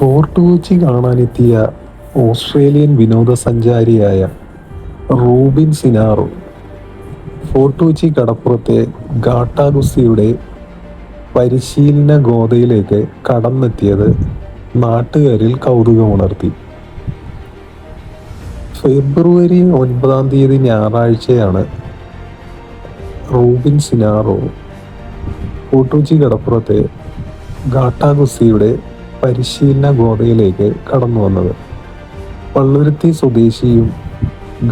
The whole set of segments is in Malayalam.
ഫോർട്ട് കൊച്ചി കാണാനെത്തിയ ഓസ്ട്രേലിയൻ വിനോദസഞ്ചാരിയായ റൂബിൻ സിനാറോ ഫോർട്ട് കൊച്ചി കടപ്പുറത്തെ ഗാട്ടാഗുസിയുടെ പരിശീലന ഗോതയിലേക്ക് കടന്നെത്തിയത് നാട്ടുകാരിൽ കൗതുകമുണർത്തി. ഫെബ്രുവരി ഒൻപതാം തീയതി ഞായറാഴ്ചയാണ് റൂബിൻ സിനാറോ ഫോർട്ട് കൊച്ചി കടപ്പുറത്തെ ഗാട്ടാഗുസ്തിയുടെ പരിശീലന ഗോതയിലേക്ക് കടന്നു വന്നത് പള്ളുരുത്തി സ്വദേശിയും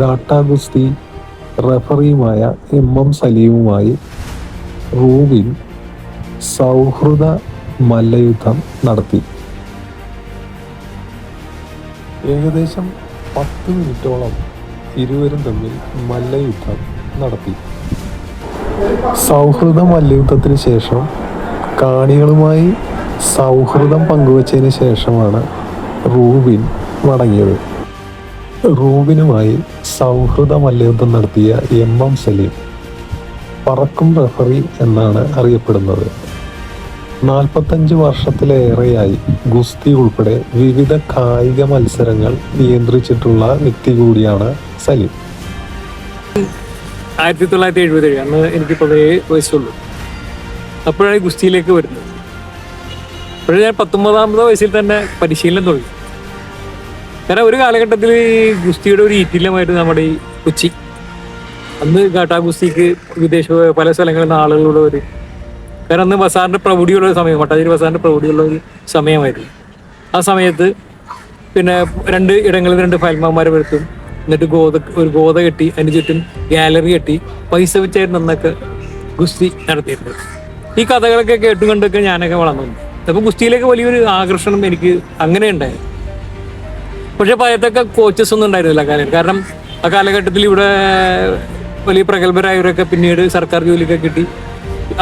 ഗാട്ടാഗുസ്തി റഫറിയുമായ എം എം സലീമുമായി റൂബിൻ സൗഹൃദ മല്ലയുദ്ധം നടത്തി. ഏകദേശം പത്ത് മിനിറ്റോളം ഇരുവരും തമ്മിൽ മല്ലയുദ്ധം നടത്തി. സൗഹൃദ മല്ലയുദ്ധത്തിന് ശേഷം കാണികളുമായി സൗഹൃദം പങ്കുവച്ചതിന് ശേഷമാണ് റൂബിൻ മടങ്ങിയത്. റൂബിനുമായി സൗഹൃദ മല്ലയുദ്ധം നടത്തിയ എം എം സലീം പറക്കും റഫറി എന്നാണ് അറിയപ്പെടുന്നത്. നാൽപ്പത്തഞ്ച് വർഷത്തിലേറെയായി ഗുസ്തി ഉൾപ്പെടെ വിവിധ കായിക മത്സരങ്ങൾ നിയന്ത്രിച്ചിട്ടുള്ള വ്യക്തി കൂടിയാണ് സലീം. ആയിരത്തി തൊള്ളായിരത്തി എഴുപത്തി ഏഴ് അന്ന് എനിക്ക് പതിനേഴ് വയസ്സുള്ളൂ. അപ്പോഴാണ് ഗുസ്തിയിലേക്ക് വരുന്നത്. അപ്പോഴും ഞാൻ പത്തൊമ്പതാമത്തെ വയസ്സിൽ തന്നെ പരിശീലനം തുടങ്ങി. കാരണം ഒരു കാലഘട്ടത്തിൽ ഗുസ്തിയുടെ ഒരു ഈറ്റില്ലമായിട്ട് നമ്മുടെ ഈ കൊച്ചി. അന്ന് കാട്ടാ ഗുസ്തിക്ക് വിദേശ പല സ്ഥലങ്ങളിൽ നിന്ന് ആളുകളോട് ഒരു കാരണം അന്ന് ബസാറിന്റെ പ്രൗഢിയുള്ള ഒരു സമയം മട്ടാഞ്ചേരി ബസാറിന്റെ പ്രൗഢിയുള്ള ഒരു സമയമായിരുന്നു. ആ സമയത്ത് പിന്നെ രണ്ട് ഇടങ്ങളിൽ രണ്ട് ഫയൽമാന്മാരെ വരുത്തും. എന്നിട്ട് ഗോത ഒരു ഗോത കെട്ടി അതിന് ചുറ്റും ഗാലറി കെട്ടി പൈസ വെച്ചായിരുന്നു അന്നൊക്കെ ഗുസ്തി നടത്തിയിട്ടുണ്ട് ഈ കഥകളൊക്കെ കേട്ടും കണ്ടൊക്കെ ഞാനൊക്കെ വളർന്നു അപ്പൊ ഗുസ്തിയിലേക്ക് വലിയൊരു ആകർഷണം എനിക്ക് അങ്ങനെ ഉണ്ടായി. പക്ഷെ പഴയത്തൊക്കെ കോച്ചസ് ഒന്നും ഉണ്ടായിരുന്നില്ല കാര്യം കാരണം ആ കാലഘട്ടത്തിൽ ഇവിടെ വലിയ പ്രഗത്ഭരായവരൊക്കെ പിന്നീട് സർക്കാർ ജോലിയൊക്കെ കിട്ടി.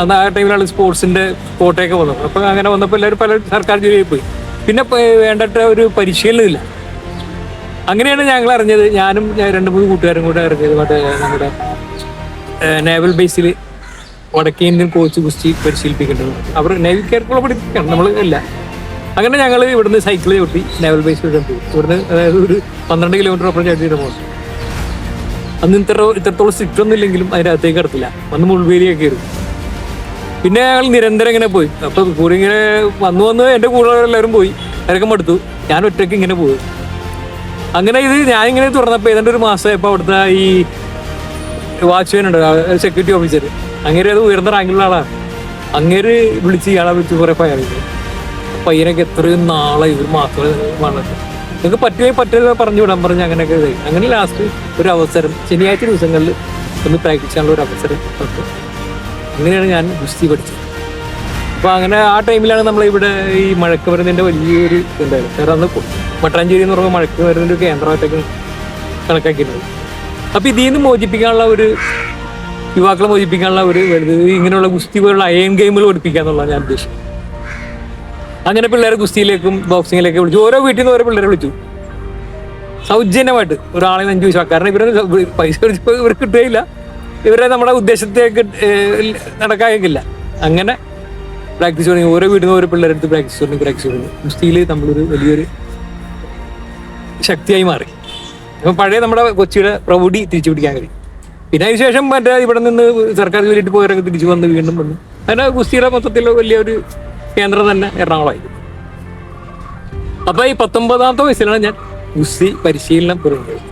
അന്ന് ആ ടൈമിലാണ് സ്പോർട്സിന്റെ കോട്ടയൊക്കെ വന്നത്. അപ്പൊ അങ്ങനെ വന്നപ്പോൾ എല്ലാവരും പല സർക്കാർ ജോലി പോയി. പിന്നെ വേണ്ടത്ര ഒരു പരിശീലനമില്ല അങ്ങനെയാണ് ഞങ്ങൾ അറിഞ്ഞത്. ഞാനും രണ്ട് മൂന്ന് കൂട്ടുകാരും കൂടെ അറിഞ്ഞത്. മറ്റേ നമ്മുടെ നേവൽ ബേസിൽ വടക്കേ ഇന്ത്യൻ കോച്ച് ഗുസ്തി പരിശീലിപ്പിക്കേണ്ടത്. അവർ നേവിക്കാർക്കുള്ള പഠിപ്പിക്കണം നമ്മൾ ഇല്ല. അങ്ങനെ ഞങ്ങൾ ഇവിടുന്ന് സൈക്കിൾ ചവിട്ടി നേവൽ ബേസ് പോയി. ഇവിടുന്ന് അതായത് ഒരു പന്ത്രണ്ട് കിലോമീറ്റർ അപ്പുറം ചവിട്ടിയിട്ട് പോകും അന്ന് ഇത്ര ഇത്രത്തോളം സ്ട്രിക്റ്റ് ഒന്നും ഇല്ലെങ്കിലും അതിന്റെ അകത്തേക്ക് കടത്തില്ല. അന്ന് മുൾവേലിയൊക്കെ ആയിരുന്നു. പിന്നെ ഞങ്ങൾ നിരന്തരം ഇങ്ങനെ പോയി. അപ്പൊ കൂടെ ഇങ്ങനെ വന്നു വന്ന് എന്റെ കൂടെ എല്ലാവരും പോയി. അവരൊക്കെ മടുത്തു. ഞാൻ ഒറ്റയ്ക്ക് ഇങ്ങനെ പോയി. അങ്ങനെ ഇത് ഞാൻ ഇങ്ങനെ തുറന്നപ്പോൾ ഏതാണ്ട് ഒരു മാസമായപ്പോൾ അവിടുത്തെ ഈ വാച്ച്മാൻ ഉണ്ട് സെക്യൂരിറ്റി ഓഫീസർ അങ്ങനെ അത് ഉയർന്ന റാങ്കിലുള്ള ആളാണ്. അങ്ങേര് വിളിച്ച് ഇയാളെ വിളിച്ച് കുറെ ചെയ്തു. പയ്യനൊക്കെ എത്രയും നാളെ ഇവർ മാത്രമേ വന്നിട്ട് നിങ്ങൾക്ക് പറ്റുമേ പറ്റില്ല പറഞ്ഞു വിടാൻ പറഞ്ഞ് അങ്ങനെയൊക്കെ ഇതായി അങ്ങനെ ലാസ്റ്റ് ഒരു അവസരം ശനിയാഴ്ച ദിവസങ്ങളിൽ ഒന്ന് പ്രാക്ടീസ് ചെയ്യാനുള്ള ഒരു അവസരം തന്നു. അങ്ങനെയാണ് ഞാൻ ഗുസ്തി പഠിച്ചത്. അപ്പോൾ അങ്ങനെ ആ ടൈമിലാണ് നമ്മൾ ഇവിടെ ഈ മഴക്ക് വരുന്നതിന്റെ വലിയൊരു ഇതുണ്ടായിരുന്നു കാരണം അന്ന് മട്ടാഞ്ചേരി എന്ന് പറയുമ്പോൾ മഴക്ക് വരുന്നതിന്റെ ഒരു കേന്ദ്രമായിട്ടൊക്കെ കണക്കാക്കിയിരുന്നത് അപ്പോൾ ഇതിൽ നിന്ന് മോചിപ്പിക്കാനുള്ള ഒരു യുവാക്കളെ മോചിപ്പിക്കാനുള്ള ഒരു ഇങ്ങനെയുള്ള ഗുസ്തി പോലുള്ള അയൺ ഗെയിമുകൾ പഠിപ്പിക്കുക എന്നുള്ളതാണ് ഞാൻ ഉദ്ദേശിച്ചത്. അങ്ങനെ പിള്ളേരെ ഗുസ്തിയിലേക്കും ബോക്സിങ്ങിലേക്കും വിളിച്ചു. ഓരോ വീട്ടിൽ നിന്ന് ഓരോ പിള്ളേരെ വിളിച്ചു. സൗജന്യമായിട്ട് ഒരാളെ അഞ്ച് പൈസ. കാരണം ഇവരെ പൈസ ഇവർ കിട്ടുകയില്ല. ഇവരെ നമ്മുടെ ഉദ്ദേശത്തേക്ക് നടക്കാകില്ല അങ്ങനെ പ്രാക്ടീസ് തുടങ്ങി. ഓരോ വീട്ടിൽ നിന്ന് ഓരോ പിള്ളേരെടുത്ത് പ്രാക്ടീസ് തുടങ്ങി പ്രാക്ടീസ് തുടങ്ങി. ഗുസ്തിയിൽ നമ്മളൊരു വലിയൊരു ശക്തിയായി മാറി. അപ്പം പഴയ നമ്മുടെ കൊച്ചിയുടെ പ്രൗഢി തിരിച്ചു പിടിക്കാൻ കഴിയും. പിന്നെ അതിനുശേഷം മറ്റേ ഇവിടെ നിന്ന് സർക്കാർ ജോലിയിട്ട് പോയവരൊക്കെ തിരിച്ചു വന്ന് വീണ്ടും വന്നു. അതിന് ഗുസ്തിയുടെ മൊത്തത്തിൽ വലിയൊരു കേന്ദ്രം തന്നെ എറണാകുളമായി അപ്പൊ ഈ പത്തൊമ്പതാമത്തെ വയസ്സിലാണ് ഞാൻ ഗുസ്തി പരിശീലനം തുടങ്ങിയത്.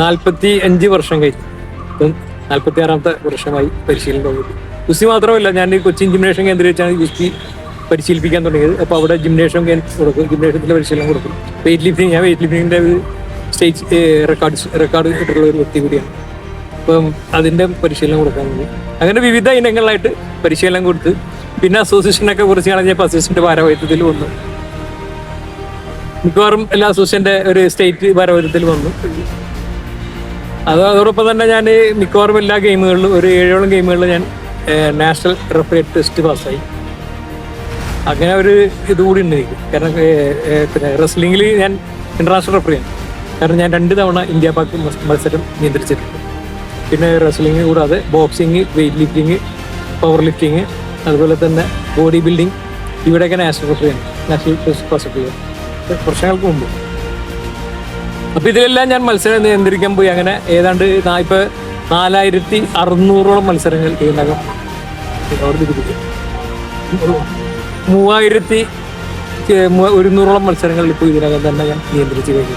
നാൽപ്പത്തി അഞ്ച് വർഷം കഴിഞ്ഞു. നാൽപ്പത്തി ആറാമത്തെ വർഷമായി പരിശീലനം ഗുസ്തി മാത്രമല്ല ഞാൻ കൊച്ചി ജിംനേഷ്യം കേന്ദ്രീകരിച്ചാണ് ഗുസ്തി പരിശീലിപ്പിക്കാൻ തുടങ്ങിയത്. അപ്പോൾ അവിടെ ജിംനേഷ്യം കൊടുക്കും. ജിംനേഷ്യത്തിലെ പരിശീലനം കൊടുക്കും. വെയിറ്റ് ലിഫ്റ്റിംഗ് ഞാൻ വെയിറ്റ് ലിഫ്റ്റിംഗിന്റെ ഒരു സ്റ്റേറ്റ് റെക്കോർഡ് റെക്കോർഡ് ഇട്ടിട്ടുള്ള ഒരു വ്യക്തി കൂടിയാണ്. അപ്പം അതിന്റെ പരിശീലനം കൊടുക്കാൻ വേണ്ടി. അങ്ങനെ വിവിധ ഇനങ്ങളിലായിട്ട് പരിശീലനം കൊടുത്ത് പിന്നെ അസോസിയേഷനൊക്കെ കുറച്ച് കളഞ്ഞപ്പോൾ അസോസിയേഷന്റെ ഭാരവാഹിത്വത്തിൽ വന്നു. മിക്കവാറും എല്ലാ അസോസിയേഷന്റെ ഒരു സ്റ്റേറ്റ് ഭാരവാഹിത്വത്തിൽ വന്നു. അത് അതോടൊപ്പം തന്നെ ഞാൻ മിക്കവാറും എല്ലാ ഗെയിമുകളിലും ഒരു ഏഴോളം ഗെയിമുകളിൽ ഞാൻ നാഷണൽ റെഫറി ടെസ്റ്റ് പാസ്സായി അങ്ങനെ ഒരു ഇതുകൂടി ഉണ്ട് എനിക്ക് കാരണം പിന്നെ റെസ്ലിംഗിൽ ഞാൻ ഇന്റർനാഷണൽ റെഫറിയാണ് കാരണം ഞാൻ രണ്ട് തവണ ഇന്ത്യ പാക് മത്സ- മത്സരം നിയന്ത്രിച്ചിട്ടുണ്ട്. പിന്നെ റെസ്ലിംഗ് കൂടാതെ boxing weight lifting power lifting അതുപോലെ തന്നെ ബോഡി ബിൽഡിംഗ് ഇവിടെയൊക്കെ നാഷണൽ റെഫറിയാണ് നാഷണൽ പ്രസ് സെക്രട്ടറി വർഷങ്ങൾക്ക് മുമ്പ്. അപ്പോൾ ഇതിലെല്ലാം ഞാൻ മത്സരം നിയന്ത്രിക്കാൻ പോയി. അങ്ങനെ ഏതാണ്ട് ഇപ്പോൾ ഇപ്പൊ നാലായിരത്തി അറുന്നൂറോളം മത്സരങ്ങൾ ഇതിനകം മൂവായിരത്തി ഒരുന്നൂറോളം മത്സരങ്ങൾ ഇപ്പോൾ ഇതിനകം തന്നെ ഞാൻ നിയന്ത്രിച്ചു കഴിഞ്ഞു.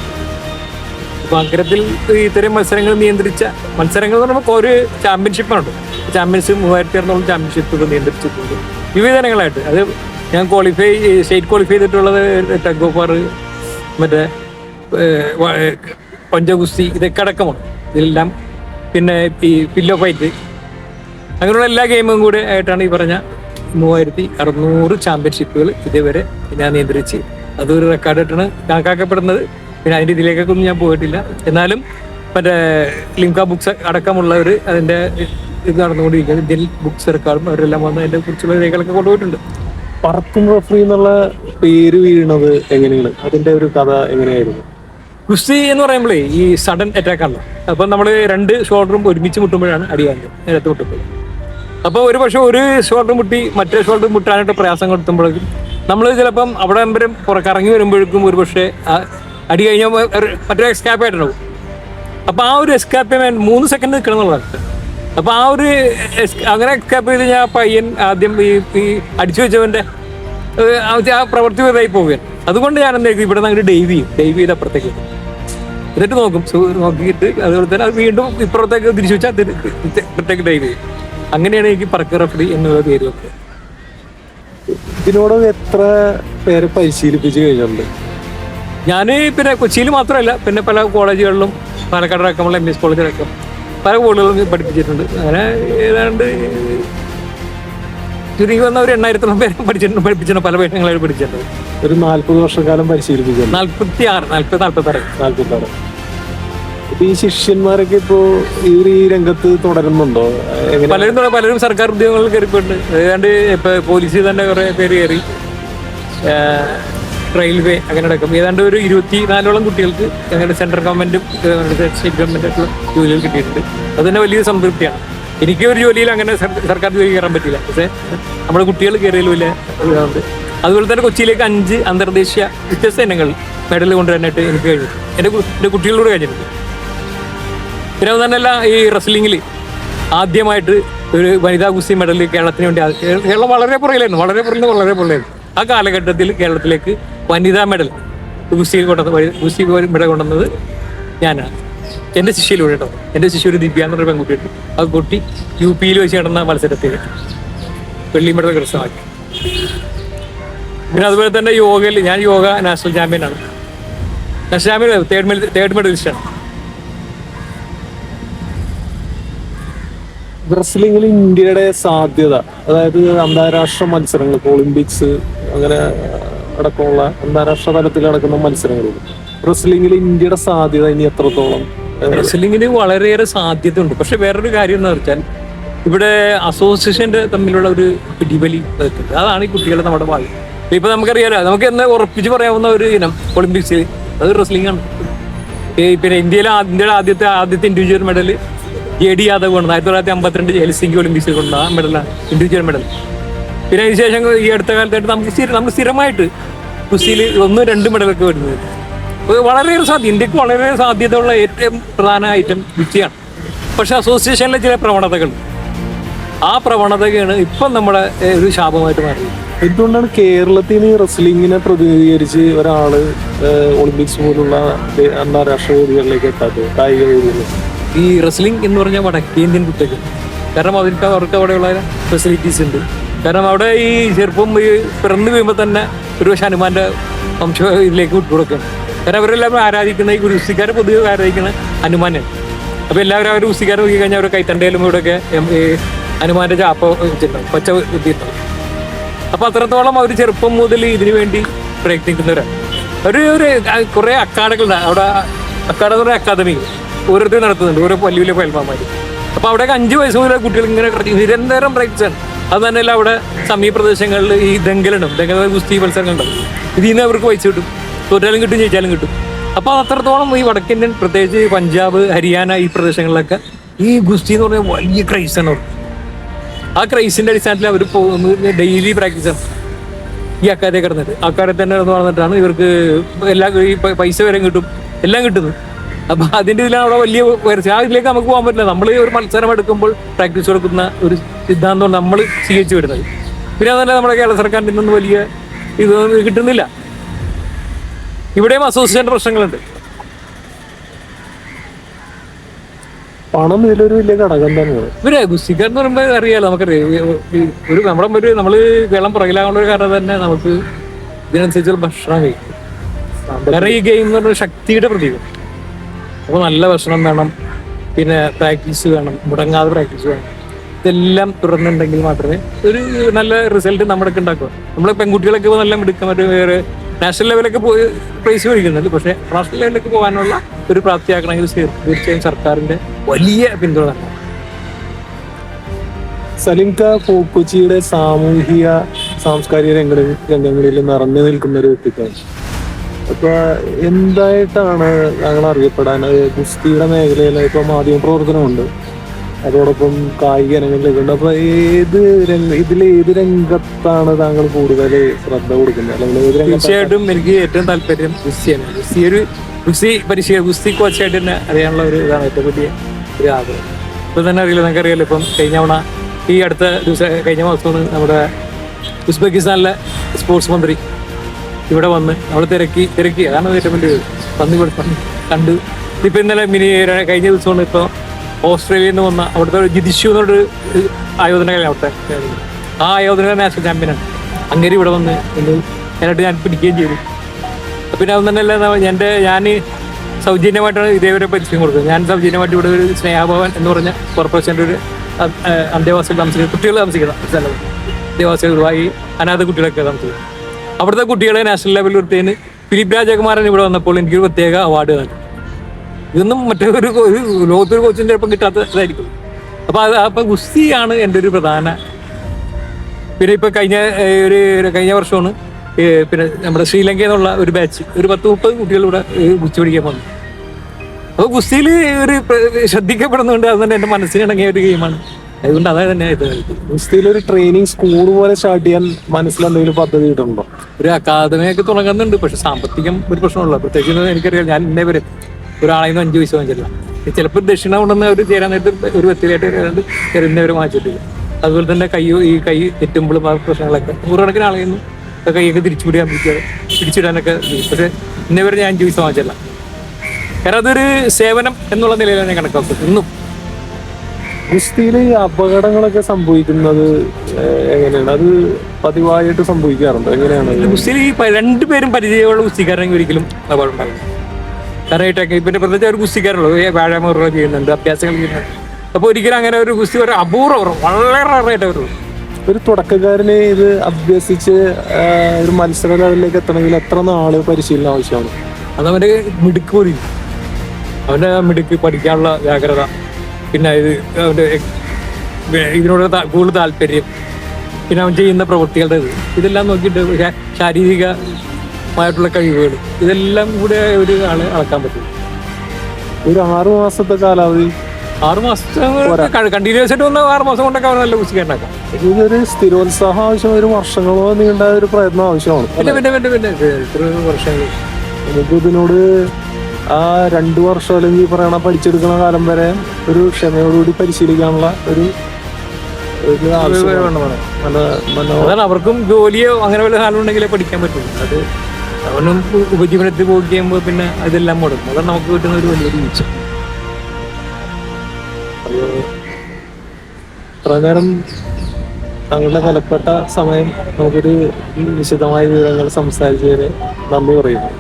അപ്പൊ അങ്കരത്തിൽ ഇത്തരം മത്സരങ്ങൾ നിയന്ത്രിച്ച മത്സരങ്ങൾ എന്ന് പറയുമ്പോൾ ഒരു ചാമ്പ്യൻഷിപ്പാണ് ചാമ്പ്യൻഷിപ്പ് മൂവായിരത്തി അറുന്നൂറ് ചാമ്പ്യൻഷിപ്പുകൾ നിയന്ത്രിച്ചിട്ടുണ്ട്. വിവിധ ഇനങ്ങളായിട്ട് അത് ഞാൻ ക്വാളിഫൈ സ്റ്റേറ്റ് ക്വാളിഫൈ ചെയ്തിട്ടുള്ളത് ടഗ് ഓഫ് വാർ മറ്റേ പഞ്ചഗുസ്തി ഇതൊക്കെ അടക്കമാണ്. ഇതെല്ലാം പിന്നെ ഈ പില്ലോ ഫൈറ്റ് അങ്ങനെയുള്ള എല്ലാ ഗെയിമും കൂടെ ആയിട്ടാണ് ഈ പറഞ്ഞ മൂവായിരത്തി അറുന്നൂറ് ചാമ്പ്യൻഷിപ്പുകൾ ഇതേവരെ ഞാൻ നിയന്ത്രിച്ച്. അതൊരു റെക്കോർഡായിട്ടാണ് കണക്കാക്കപ്പെടുന്നത്. പിന്നെ അതിന്റെ ഇതിലേക്കൊക്കെ ഒന്നും ഞാൻ പോയിട്ടില്ല. എന്നാലും മറ്റേ ലിംക ബുക്സ് അടക്കമുള്ള ഒരു അതിന്റെ ഇത് നടന്നുകൊണ്ടിരിക്കുന്നത് ഇന്ത്യൻ ബുക്സ് റെക്കോർഡും അവരെല്ലാം വന്ന് അതിനെ കുറിച്ചുള്ള രേഖകളൊക്കെ കൊണ്ടുപോയിട്ടുണ്ട്. പറക്കും റഫറി എന്നുള്ള പേര് വീഴുന്നത് എങ്ങനെയാണ്? അതിന്റെ ഒരു കഥ എങ്ങനെയായിരുന്നു? ഗുസ്തി എന്ന് പറയുമ്പോഴേ ഈ സഡൻ അറ്റാക്ക് ആണ്. അപ്പൊ നമ്മൾ രണ്ട് ഷോൾഡറും ഒരുമിച്ച് മുട്ടുമ്പോഴാണ് അടിയാകുന്നത് നേരത്തെ മുട്ടുമ്പോൾ. അപ്പൊ ഒരു പക്ഷെ ഒരു ഷോൾഡർ മുട്ടി മറ്റേ ഷോൾഡർ മുട്ടാനായിട്ട് പ്രയാസം കൊടുത്തുമ്പോഴേക്കും നമ്മൾ ചിലപ്പം അവിടെ വരും പുറക്കിറങ്ങി വരുമ്പോഴേക്കും ഒരു പക്ഷേ അടി കഴിഞ്ഞാൽ മറ്റേ എക്സ്കാപ്പ് ആയിട്ടുണ്ടാവും അപ്പൊ ആ ഒരു എസ്കാപ്പ് മൂന്ന് സെക്കൻഡ് നിൽക്കണം എന്നുള്ളതാണ് അപ്പൊ ആ ഒരു അങ്ങനെ എസ്കാപ്പ് ചെയ്ത് ആ പയ്യൻ ആദ്യം ഈ ഈ അടിച്ചു വെച്ചവന്റെ ആ- പ്രവൃത്തി ഇതായി പോവുകയാണ്. അതുകൊണ്ട് ഞാൻ എന്താ ഇവിടെ നിന്ന് ഡൈവ് ചെയ്യും. ഡൈവ് ചെയ്ത് അപ്പുറത്തേക്ക് എന്നിട്ട് നോക്കും. നോക്കിയിട്ട് അതുപോലെ തന്നെ അത് വീണ്ടും ഇപ്പുറത്തേക്ക് തിരിച്ചു വെച്ചാൽ അപ്പുറത്തേക്ക് ഡൈവ് ചെയ്യും. അങ്ങനെയാണ് എനിക്ക് പറക്ക റഫറി എന്നുള്ള പേര് വെക്കുക ഇതിനോട് എത്ര പേരെ പരിശീലിപ്പിച്ച് കഴിഞ്ഞിട്ടുണ്ട്? ഞാൻ പിന്നെ കൊച്ചിയിൽ മാത്രമല്ല പിന്നെ പല കോളേജുകളിലും പാലക്കാട് അടക്കമുള്ള എം എസ് കോളേജിലടക്കം പല കോളേജുകളും പഠിപ്പിച്ചിട്ടുണ്ട്. അങ്ങനെ ഏതാണ്ട് ചുരുങ്ങി വന്ന ഒരു എണ്ണായിരത്തോളം പേരെ പഠിച്ചിട്ടുണ്ട് പഠിപ്പിച്ചിട്ടുണ്ട് പല പേരങ്ങളായിട്ട് പഠിച്ചിട്ടുണ്ട്. ഒരു നാല്പത് വർഷക്കാലം പരിശീലിപ്പിച്ചു നാൽപ്പത്തി ആറ് നാൽപ്പത് നാൽപ്പത്തി ആറ് നാല്പത്താറ് ഈ ശിഷ്യന്മാരൊക്കെ ഇപ്പോ ഈ ഒരു ഈ രംഗത്ത് തുടരുന്നുണ്ടോ? പലരും പലരും സർക്കാർ ഉദ്യോഗങ്ങളിൽ കയറിപ്പോയിട്ടുണ്ട്. ഏതാണ്ട് ഇപ്പൊ പോലീസിൽ തന്നെ കുറെ പേര് കയറി. റെയിൽവേ അങ്ങനെ അടക്കം ഏതാണ്ട് ഒരു ഇരുപത്തി നാലോളം കുട്ടികൾക്ക് അങ്ങനെ സെൻട്രൽ ഗവൺമെന്റും സ്റ്റേറ്റ് ഗവൺമെന്റും ജോലികൾ കിട്ടിയിട്ടുണ്ട്. അത് തന്നെ വലിയൊരു സംതൃപ്തിയാണ്. എനിക്ക് ഒരു ജോലിയിൽ അങ്ങനെ സർ- സർക്കാർ ജോലി കയറാൻ പറ്റില്ല പക്ഷേ നമ്മുടെ കുട്ടികൾ കയറിയതിൽ വലിയ അതുപോലെ തന്നെ കൊച്ചിയിലേക്ക് അഞ്ച് അന്തർദേശീയ വ്യത്യസ്ത ഇനങ്ങൾ മെഡൽ കൊണ്ടുവരാനായിട്ട് എനിക്ക് കഴിഞ്ഞു എന്റെ എന്റെ കുട്ടികളോട് കഴിഞ്ഞിട്ടുണ്ട്. പിന്നെ തന്നെയല്ല ഈ റെസ്ലിംഗിൽ ആദ്യമായിട്ട് ഒരു വനിതാ ഗുസ്തി മെഡൽ കേരളത്തിന് വേണ്ടി കേരളം വളരെ പുറകിലായിരുന്നു വളരെ പുറകിൽ വളരെ പുറകിലായിരുന്നു. ആ കാലഘട്ടത്തിൽ കേരളത്തിലേക്ക് വനിതാ മെഡൽ ഗുസ്തിയിൽ കൊണ്ടത് ഗുസ്തി മെഡൽ കൊണ്ടുവന്നത് ഞാനാണ് എന്റെ ശിഷ്യയിലൂടെ കേട്ടോ എന്റെ ശിഷ്യ ഒരു ദിവ്യ എന്നൊരു പെൺകുട്ടിയുണ്ട് ആ കുട്ടി യു പിയിൽ വെച്ച് നടന്ന മത്സരത്തിൽ വെള്ളി മെഡൽ കരസ്ഥമാക്കി. പിന്നെ അതുപോലെ തന്നെ യോഗയിൽ ഞാൻ yoga national ചാമ്പ്യനാണ് national champion third medal third മെഡലിസ്റ്റാണ് റെസ്ലിംഗിൽ ഇന്ത്യയുടെ സാധ്യത അതായത് അന്താരാഷ്ട്ര മത്സരങ്ങൾ ഇപ്പോൾ ഒളിമ്പിക്സ് അങ്ങനെ അടക്കമുള്ള അന്താരാഷ്ട്ര തലത്തിൽ നടക്കുന്ന മത്സരങ്ങളിൽ റെസ്ലിംഗിൽ ഇന്ത്യയുടെ സാധ്യത ഇനി എത്രത്തോളം? റെസ്ലിംഗിന് വളരെയേറെ സാധ്യതയുണ്ട്. പക്ഷെ വേറൊരു കാര്യം എന്ന് വെച്ചാൽ ഇവിടെ അസോസിയേഷന്റെ തമ്മിലുള്ള ഒരു പിടിവലി. അതാണ് ഈ കുട്ടികളെ നമ്മുടെ ഭാവി ഇപ്പൊ നമുക്കറിയാലോ നമുക്ക് എന്നെ ഉറപ്പിച്ച് പറയാവുന്ന ഒരു ഇനം ഒളിമ്പിക്സ് അത് റെസ്ലിംഗ് ആണ്. പിന്നെ ഇന്ത്യയിലെ ഇന്ത്യയുടെ ആദ്യത്തെ ആദ്യത്തെ individual medal A D Yadav കൊണ്ടു ആയിരത്തി തൊള്ളായിരത്തി അമ്പത്തിരണ്ട് ഹെൽസിംഗി ഒളിമ്പിക്സിൽ കൊണ്ട ആ ഇൻഡിവിജ്വൽ മെഡൽ പിന്നെ അതിനുശേഷം ഈ അടുത്ത കാലത്തായിട്ട് നമുക്ക് സ്ഥിരം നമ്മൾ സ്ഥിരമായിട്ട് കുസ്തിയിൽ ഒന്നും രണ്ട് മെഡലൊക്കെ വരുന്നത്. വളരെയേറെ സാധ്യത ഇന്ത്യയ്ക്ക് വളരെയേറെ സാധ്യതയുള്ള ഏറ്റവും പ്രധാന ഐറ്റം വിദ്യയാണ് പക്ഷെ അസോസിയേഷനിലെ ചില പ്രവണതകൾ. ആ പ്രവണതയാണ് ഇപ്പം നമ്മുടെ ഒരു ശാപമായിട്ട് മാറിയത്. എന്തുകൊണ്ടാണ് കേരളത്തിൽ നിന്ന് റെസ്ലിംഗിനെ പ്രതിനിധീകരിച്ച് ഒരാൾ ഒളിമ്പിക്സ് പോലുള്ള അന്താരാഷ്ട്ര വേദികളിലേക്ക് എത്താത്തത്? കായിക വേദികളിൽ ഈ റെസ്ലിംഗ് എന്ന് പറഞ്ഞാൽ വടക്കേന്ത്യൻ കുട്ടികൾ കാരണം അവർക്ക് അവർക്ക് അവിടെയുള്ള ഫെസിലിറ്റീസ് ഉണ്ട്. കാരണം അവിടെ ഈ ചെറുപ്പം ഈ പിറന്നു വീഴുമ്പോൾ തന്നെ ഒരു ഹനുമാന്റെ വംശ ഇതിലേക്ക് വിട്ടുകൊടുക്കുകയാണ്. കാരണം അവരെല്ലാവരും ആരാധിക്കുന്ന ഈ ഗുരുസ്തിക്കാരെ പൊതുവെ ആരാധിക്കുന്ന ഹനുമാനാണ്. അപ്പോൾ എല്ലാവരും അവർ ഉസ്തിക്കാരെ നോക്കി കഴിഞ്ഞാൽ അവർ കൈത്തണ്ടയിലും ഇവിടെയൊക്കെ ഹനുമാന്റെ ചാപ്പ വെച്ചിട്ടുണ്ടാവും പച്ച എത്തിയിട്ടുണ്ടാവും അപ്പോൾ അത്രത്തോളം അവർ ചെറുപ്പം മുതൽ ഇതിനു വേണ്ടി പ്രയത്നിക്കുന്നവരാണ്. ഒരു ഒരു കുറേ അക്കാഡകളുണ്ട് അവിടെ അക്കാഡ അക്കാദമി. ഓരോരുത്തർ നടത്തുന്നുണ്ട്. ഓരോ വലിയ വലിയ പയൽമാന്മാർ അപ്പൊ അവിടെ അഞ്ച് വയസ്സ് മുതൽ കുട്ടികൾ ഇങ്ങനെ നിരന്തരം ആണ്. അത് തന്നെയല്ല അവിടെ സമീപ പ്രദേശങ്ങളിൽ ഈ ദങ്കലുണ്ടാവും ദങ്കൽ ഗുസ്തി മത്സരങ്ങളുണ്ടാവും ഇതിൽ നിന്ന് അവർക്ക് പൈസ കിട്ടും. തോറ്റാലും കിട്ടും ജയിച്ചാലും കിട്ടും. അപ്പൊ അത്രത്തോളം ഈ വടക്കിന്ത്യൻ പ്രത്യേകിച്ച് പഞ്ചാബ് ഹരിയാന ഈ പ്രദേശങ്ങളിലൊക്കെ ഈ ഗുസ്തി എന്ന് പറഞ്ഞാൽ വലിയ ക്രൈസാണ് ആ ക്രൈസിന്റെ അടിസ്ഥാനത്തിൽ അവർ പോകുന്നത് ഡെയിലി പ്രാക്ടീസാണ് ഈ അക്കാരെ കിടന്നിട്ട്. അക്കാരെ തന്നെ കിടന്ന് വളർന്നിട്ടാണ് ഇവർക്ക് എല്ലാ ഈ പൈസ വരെ കിട്ടും. എല്ലാം കിട്ടുന്നു. അപ്പൊ അതിന്റെ ഇതിലാണ് അവിടെ വലിയ ഉയർച്ച. ആ ഇതിലേക്ക് നമുക്ക് പോകാൻ പറ്റില്ല. നമ്മൾ ഒരു മത്സരം എടുക്കുമ്പോൾ പ്രാക്ടീസ് കൊടുക്കുന്ന ഒരു സിദ്ധാന്തം നമ്മൾ സ്വീകരിച്ചു വരുന്നത്. പിന്നെ അതല്ല നമ്മുടെ കേരള സർക്കാരിന്റെ നിന്ന് വലിയ ഇത് കിട്ടുന്നില്ല. ഇവിടെയും അസോസിയേഷൻ പ്രശ്നങ്ങളുണ്ട്. പണം ഇതിലൊരു വലിയ ഘടകം തന്നെയാണ്. ഇവരെ ഗുസ്തിക്കാർ എന്ന് പറയുമ്പോൾ അറിയാലോ നമുക്കറിയാം. ഒരു നമ്മുടെ ഒരു നമ്മൾ കേരളം പുറകിലാകേണ്ട ഒരു കാരണം തന്നെ നമുക്ക് ഇതിനനുസരിച്ചുള്ള ഭക്ഷണം കഴിക്കും. കാരണം ഈ ഗെയിം എന്ന് പറഞ്ഞ ശക്തിയുടെ പ്രതീകം. അപ്പൊ നല്ല ഭക്ഷണം വേണം പിന്നെ പ്രാക്ടീസ് വേണം മുടങ്ങാതെ പ്രാക്ടീസ് വേണം. ഇതെല്ലാം തുടർന്നുണ്ടെങ്കിൽ മാത്രമേ ഒരു നല്ല റിസൾട്ട് നമ്മുടെ ഉണ്ടാക്കുക നമ്മളെ പെൺകുട്ടികളൊക്കെ നല്ല മിടുക്കം മറ്റു വേറെ നാഷണൽ ലെവലൊക്കെ പോയി പ്രൈസ് മേടിക്കുന്നുണ്ട്. പക്ഷേ നാഷണൽ ലെവലിലേക്ക് പോകാനുള്ള ഒരു പ്രാപ്തിയാക്കണമെങ്കിൽ തീർ- തീർച്ചയായും സർക്കാരിന്റെ വലിയ പിന്തുണ തന്നെ. സലിംക കൊച്ചിയുടെ സാമൂഹിക സാംസ്കാരിക രംഗ രംഗങ്ങളിൽ നിറഞ്ഞു നിൽക്കുന്ന ഒരു വ്യക്തിത്വമാണ് അപ്പൊ എന്തായിട്ടാണ് ഞങ്ങൾ അറിയപ്പെടാൻ? ഗുസ്തിയുടെ മേഖലയിൽ ഇപ്പൊ മാധ്യമ പ്രവർത്തനമുണ്ട്. അതോടൊപ്പം കായിക രംഗങ്ങളിലേക്കുണ്ട് അപ്പൊ ഏത് ഇതിൽ ഏത് രംഗത്താണ് താങ്കൾ കൂടുതൽ ശ്രദ്ധ കൊടുക്കുന്നത്? അല്ലെങ്കിൽ തീർച്ചയായിട്ടും എനിക്ക് ഏറ്റവും താല്പര്യം ഗുസ്തിയാണ്. ഗുസ്തി ഒരു ഗുസ്തി പരിശീലനം ഗുസ്തി കോച്ചായിട്ട് തന്നെ അറിയാനുള്ള ഒരു ഇതാണ് ഏറ്റവും വലിയ ഒരു ആഗ്രഹം. ഇപ്പൊ തന്നെ അറിയില്ല നിങ്ങൾക്ക് അറിയാലോ ഇപ്പം കഴിഞ്ഞ തവണ ഈ അടുത്ത ദിവസം കഴിഞ്ഞ മാസമാണ് നമ്മുടെ ഉസ്ബെക്കിസ്ഥാനിലെ സ്പോർട്സ് മന്ത്രി ഇവിടെ വന്ന് അവിടെ തിരക്കി തിരക്കി. അതാണ് ഏറ്റവും വലിയ പന്നി പന്നി കണ്ട്. ഇന്നലെ മിനി കഴിഞ്ഞ ദിവസമാണ് ഇപ്പൊ ഓസ്ട്രേലിയയിൽ നിന്ന് വന്ന അവിടുത്തെ ജിതിഷു എന്നൊരു ആയോധനകല അവിടുത്തെ. ആ ആയോധന നാഷണൽ ചാമ്പ്യനാണ്. അങ്ങനെ ഇവിടെ വന്ന് എന്നിട്ട് ഞാൻ പിടിക്കുകയും ചെയ്തു. പിന്നെ അതൊന്നും തന്നെയല്ല എന്റെ ഞാൻ സൗജന്യമായിട്ടാണ് ഇതേവരെ പരിശീലനം കൊടുക്കുന്നത് ഞാൻ സൗജന്യമായിട്ട് ഇവിടെ ഒരു സ്നേഹഭവൻ എന്ന് പറഞ്ഞ കോർപ്പറേഷന്റെ ഒരു അന്തേവാസികൾ താമസിക്കുന്ന കുട്ടികൾ താമസിക്കുന്ന സ്ഥലം. അന്തേവാസികൾ ഒഴിവായി അനാഥ കുട്ടികളൊക്കെ താമസിക്കുന്നത് അവിടുത്തെ കുട്ടികളെ നാഷണൽ ലെവലിൽ എടുത്തതിന് ഫിലിപ്പ് രാജകുമാരൻ ഇവിടെ വന്നപ്പോൾ എനിക്കൊരു പ്രത്യേക അവാർഡ് തന്നു. ഇതൊന്നും മറ്റേ ഒരു ലോകത്തൊരു കോച്ചിന്റെ ഒപ്പം കിട്ടാത്തതായിരിക്കും. അപ്പോൾ അത് അപ്പം ഗുസ്തിയാണ് എന്റെ ഒരു പ്രധാന പിന്നെ ഇപ്പം കഴിഞ്ഞ ഒരു കഴിഞ്ഞ വർഷമാണ് പിന്നെ നമ്മുടെ ശ്രീലങ്കയിൽ നിന്നുള്ള ഒരു ബാച്ച് ഒരു പത്ത് മുപ്പത് കുട്ടികൾ ഇവിടെ ഗുസ്തി പഠിക്കാൻ വന്നു. അപ്പോൾ ഗുസ്തിയിൽ ഒരു ശ്രദ്ധിക്കപ്പെടുന്നുണ്ട് അത് തന്നെ എന്റെ മനസ്സിനിണങ്ങിയ ഒരു ഗെയിമാണ് അതുകൊണ്ട് അതാണ് തന്നെ ഗുസ്തിയിൽ ഒരു ട്രെയിനിങ് സ്കൂൾ പോലെ സ്റ്റാർട്ട് ചെയ്യാൻ മനസ്സിൽ എന്തെങ്കിലും പദ്ധതി ഇട്ടുണ്ടോ? ഒരു അക്കാദമിയൊക്കെ തുടങ്ങുന്നുണ്ട് പക്ഷെ സാമ്പത്തികം ഒരു പ്രശ്നമുള്ള. പ്രത്യേകിച്ച് എനിക്കറിയാം ഞാൻ ഇന്നേ വരെ ഒരാളെ അഞ്ച് പൈസ വാങ്ങിച്ചില്ല ചിലപ്പോൾ ദക്ഷിണ കൊണ്ടുവന്ന് അവർ ചേരാൻ നേരത്ത് ഒരു വ്യക്തിയായിട്ട് ഏതാണ്ട് ഇന്നേ വരെ വാങ്ങിച്ചിട്ടില്ല. അതുപോലെ തന്നെ കൈ ഈ കൈ തെറ്റുമ്പോഴും ആ പ്രശ്നങ്ങളൊക്കെ നൂറുകണക്കിന് ആളെ നിന്ന് കൈയൊക്കെ തിരിച്ചു പിടിക്കാൻ പിടിക്കുക പിടിച്ചിടാനൊക്കെ ചെയ്യും. പക്ഷെ ഇന്നേ വരെ ഞാൻ അഞ്ച് പൈസ വാങ്ങിച്ചില്ല കാരണം അതൊരു സേവനം എന്നുള്ള നിലയിലാണ് ഞാൻ കണക്കാക്കുന്നത്. ഇന്നും ഗുസ്തിയിൽ അപകടങ്ങളൊക്കെ സംഭവിക്കുന്നത് എങ്ങനെയാണ്? അത് പതിവായിട്ട് സംഭവിക്കാറുണ്ട്? എങ്ങനെയാണ്? ഗുസ്തിയിൽ ഈ രണ്ടുപേരും പരിചയമുള്ള ഗുസ്തിക്കാരനെങ്കിൽ ഒരിക്കലും അപകടം ഉണ്ടാവില്ല. ടെക്നിക് പിന്നെ പ്രത്യേകിച്ച് ഒരു ഗുസ്തിക്കാരുള്ളൂ വ്യായാമം ചെയ്യുന്നുണ്ട് അഭ്യാസങ്ങൾ ചെയ്യുന്നുണ്ട്. അപ്പോൾ ഒരിക്കലും അങ്ങനെ ഒരു ഗുസ്തി ഒരു അപൂർവം വളരെ റയറായിട്ട് ഒരു ഒരു തുടക്കക്കാരനെ ഇത് അഭ്യസിച്ച് ഒരു മത്സര ലെവലിലേക്ക് എത്തണമെങ്കിൽ എത്ര നാൾ പരിശീലനം ആവശ്യമാണ്? അതവന്റെ മിടുക്ക് പോലും അവന്റെ മിടുക്ക് പഠിക്കാനുള്ള ജാഗ്രത പിന്നെ ഇത് അവന്റെ ഇതിനോട് കൂടുതൽ താല്പര്യം. പിന്നെ അവൻ ചെയ്യുന്ന പ്രവൃത്തികളുടെ ഇത്. ഇതെല്ലാം നോക്കിയിട്ട് ശാരീരികമായിട്ടുള്ള കഴിവുകൾ. ഇതെല്ലാം കൂടെ ഒരു ആൾ അളക്കാൻ പറ്റും. ഒരു ആറു മാസത്തെ കാലാവധി. ആറ് മാസത്തെ കണ്ടിന്യൂസ് ആയിട്ട് വന്ന ആറ് മാസം കൊണ്ടൊക്കെ അവൻ നല്ല കുസിക്കാരനാക്കാം ഇതൊരു സ്ഥിരോത്സാഹം ആവശ്യം ഒരു വർഷങ്ങളോ നീണ്ട ഒരു പ്രയത്നം ആവശ്യമാണ്. പിന്നെ പിന്നെ പിന്നെ പിന്നെ ഇത്ര വർഷങ്ങൾ. നമുക്ക് ഇതിനോട് ആ രണ്ട് വർഷം അല്ലെങ്കിൽ പറയണ പഠിച്ചെടുക്കുന്ന കാലം വരെ ഒരു ക്ഷമയോടുകൂടി പരിശീലിക്കാനുള്ള ഒരു അതാണ് അവർക്കും ജോലിയോ അങ്ങനെ വല്ല കാലം ഉണ്ടെങ്കിലേ പഠിക്കാൻ പറ്റുള്ളൂ. അത് അവനും ഉപജീവനത്തിൽ പോയി കഴിയുമ്പോൾ പിന്നെ അതെല്ലാം മുടക്കും അതാണ് നമുക്ക് കിട്ടുന്ന ഒരു വലിയൊരു വീഴ്ച പ്രകാരം താങ്കളുടെ വിലപ്പെട്ട സമയം നമുക്കൊരു വിശദമായ വിവരങ്ങൾ സംസാരിച്ചതിന് നന്ദി പറയുന്നു.